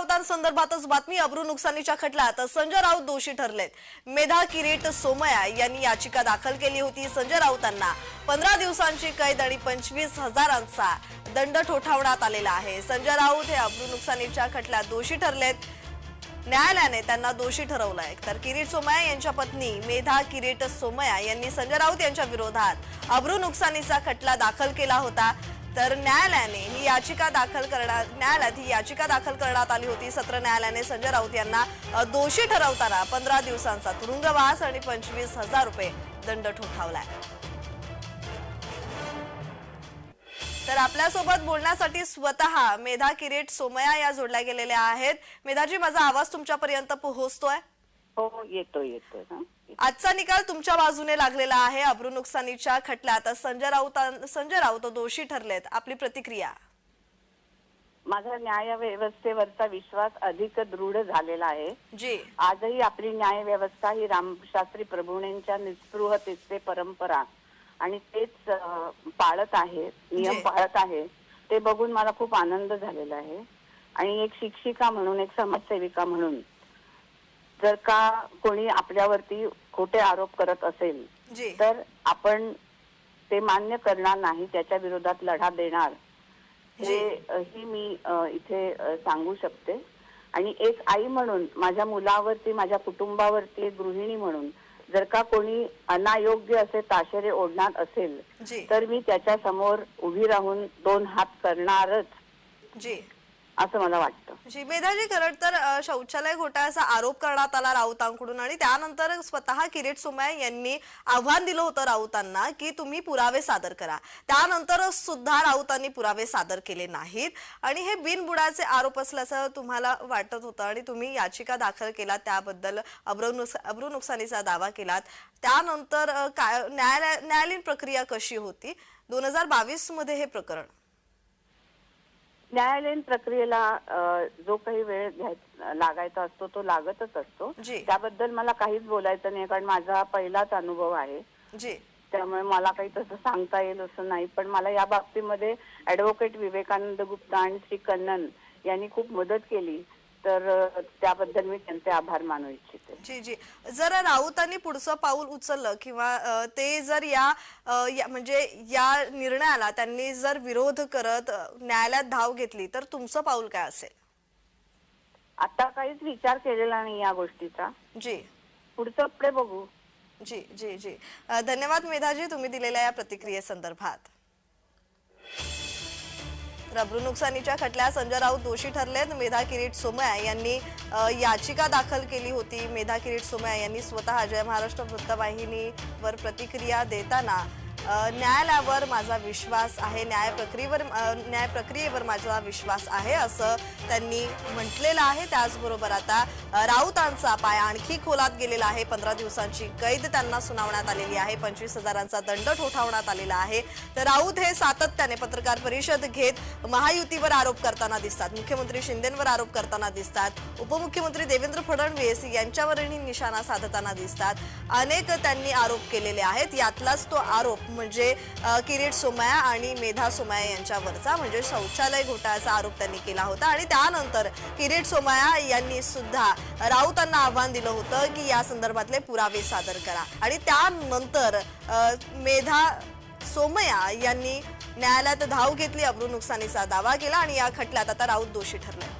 राऊतांसंदर्भातच बातमी अब्रू नुकसानीच्या खटल्यात. संजय राऊत दोषी ठरलेत. मेधा किरीट सोमया यांनी याचिका दाखल केली होती. संजय राऊतांना पंधरा दिवसांची कैद आणि पंचवीस हजारांचा दंड ठोठावण्यात आलेला आहे. संजय राऊत हे अब्रू नुकसानीच्या खटल्यात दोषी ठरलेत. न्यायालयाने त्यांना दोषी ठरवलंय. तर किरीट सोमया यांच्या पत्नी मेधा किरीट सोमया यांनी संजय राऊत यांच्या विरोधात अब्रू नुकसानीचा खटला दाखल केला होता. तर न्यायालयाने ही याचिका दाखल करण्यात न्यायालयात ही याचिका दाखल करण्यात आली होती. सत्र न्यायालयाने संजय राऊत यांना दोषी ठरवताना पंधरा दिवसांचा तुरुंगवास आणि पंचवीस हजार रुपये दंड ठोठावलाय. तर आपल्यासोबत बोलण्यासाठी स्वतः मेधा किरीट सोमया या जोडल्या गेलेल्या आहेत. मेधाजी माझा आवाज तुमच्यापर्यंत पोहोचतोय? हो येतो येतो. आजचा निकाल तुमच्या बाजूने लागलेला आहे. अब्रू नुकसानीच्या खटल्यात संजय राऊत संजय राऊत दोषी ठरलेत. आपली प्रतिक्रिया? माझा न्याय व्यवस्थेवरचा विश्वास अधिक दृढ झालेला आहे. जी. आजही आपली न्याय व्यवस्था ही रामशास्त्री प्रभूंच्या निस्पृहतेचे परंपरा आणि तेच पाळत आहे नियम. पाळत आहे ते बघून मला खूप आनंद झालेला आहे. आणि एक शिक्षिका म्हणून एक समाजसेविका म्हणून जर का कोणी आपल्यावरती खोटे आरोप करत असेल तर आपण ते मान्य करणार नाही त्याच्या विरोधात लढा देणार. हे ही मी इथे सांगू शकते. आणि एक आई म्हणून माझ्या मुलावरती माझ्या कुटुंबावरती एक गृहिणी म्हणून जर का कोणी अनायोग्य असे ताशेरे ओढणार असेल तर मी त्याच्यासमोर उभी राहून दोन हात करणारच. असं मला वाटतं. म्हणजे जी मेधाजी करड तर शौचालय घोटाळ्याचा आरोप करण्यात आला राऊतांकडून आणि त्यानंतर स्वतः किरीट सुमय यांनी आव्हान दिलं होतं राऊतांना की तुम्ही पुरावे सादर करा. त्यानंतर सुद्धा राऊतांनी पुरावे सादर केले नाहीत. आणि हे बिनबुडाचे आरोप असल्याचं तुम्हाला वाटत होतं आणि तुम्ही याचिका दाखल केला त्याबद्दल अब्रू अब्रू नुकसानीचा दावा केलात. त्यानंतर काय न्यायालय न्यायालयीन प्रक्रिया कशी होती? दोन हजार बावीसमध्ये हे प्रकरण. न्यायालयीन प्रक्रियेला जो काही वेळ लागायचा असतो तो लागतच असतो. त्याबद्दल मला काहीच बोलायचं नाही कारण माझा पहिलाच अनुभव आहे. जी. त्यामुळे मला काही तसं सांगता येईल असं नाही पण मला या बाबतीमध्ये ऍडव्होकेट विवेकानंद गुप्ता आणि श्री कन्नन यांनी खूप मदत केली. तर त्याबद्दल मी त्यांचे आभार मानू इच्छिते. जी जी. जर राऊतांनी पुढचं पाऊल उचललं किंवा ते जर या या- म्हणजे या निर्णयाला त्यांनी जर विरोध करत न्यायालयात धाव घेतली तर तुमचं पाऊल काय असेल? आता काहीच विचार केलेला नाही या गोष्टीचा. जी. पुढचं पुढे बघू. जी जी जी. धन्यवाद मेधाजी तुम्ही दिलेल्या या प्रतिक्रियेसंदर्भात. रबरू नुकसानीच्या खटल्यात संजय राऊत दोषी ठरलेत. मेधा किरीट सोमया यांनी याचिका दाखल केली होती. मेधा किरीट सोमया यांनी स्वतः जय महाराष्ट्र वृत्तवाहिनीवर प्रतिक्रिया देताना न्यायालयावर माझा विश्वास आहे न्याय प्रक्रियेवर न्याय प्रक्रियेवर माझा विश्वास आहे असं त्यांनी म्हटलेलं आहे. त्याचबरोबर आता राऊतांचा पाय आणखी खोलात गेलेला आहे. पंधरा दिवसांची कैद त्यांना सुनावण्यात आलेली आहे. पंचवीस हजारांचा दंड ठोठावण्यात आलेला आहे. तर राऊत हे सातत्याने पत्रकार परिषद घेत महायुतीवर आरोप करताना दिसतात. मुख्यमंत्री शिंदेवर आरोप करताना दिसतात. उपमुख्यमंत्री देवेंद्र फडणवीस यांच्यावरही निशाणा साधताना दिसतात. अनेक त्यांनी आरोप केलेले आहेत. यातलाच तो आरोप म्हणजे किरीट सोमया आणि मेधा सोमया यांच्यावरचा म्हणजे शौचालय घोटाळ्याचा आरोप त्यांनी केला होता. आणि त्यानंतर किरीट सोमया यांनी सुद्धा राऊतांना आव्हान दिलं होतं की या संदर्भातले पुरावे सादर करा. आणि त्यानंतर मेधा सोमया यांनी न्यायालयात धाव घेतली अब्रू नुकसानीचा दावा केला आणि या खटल्यात आता राऊत दोषी ठरले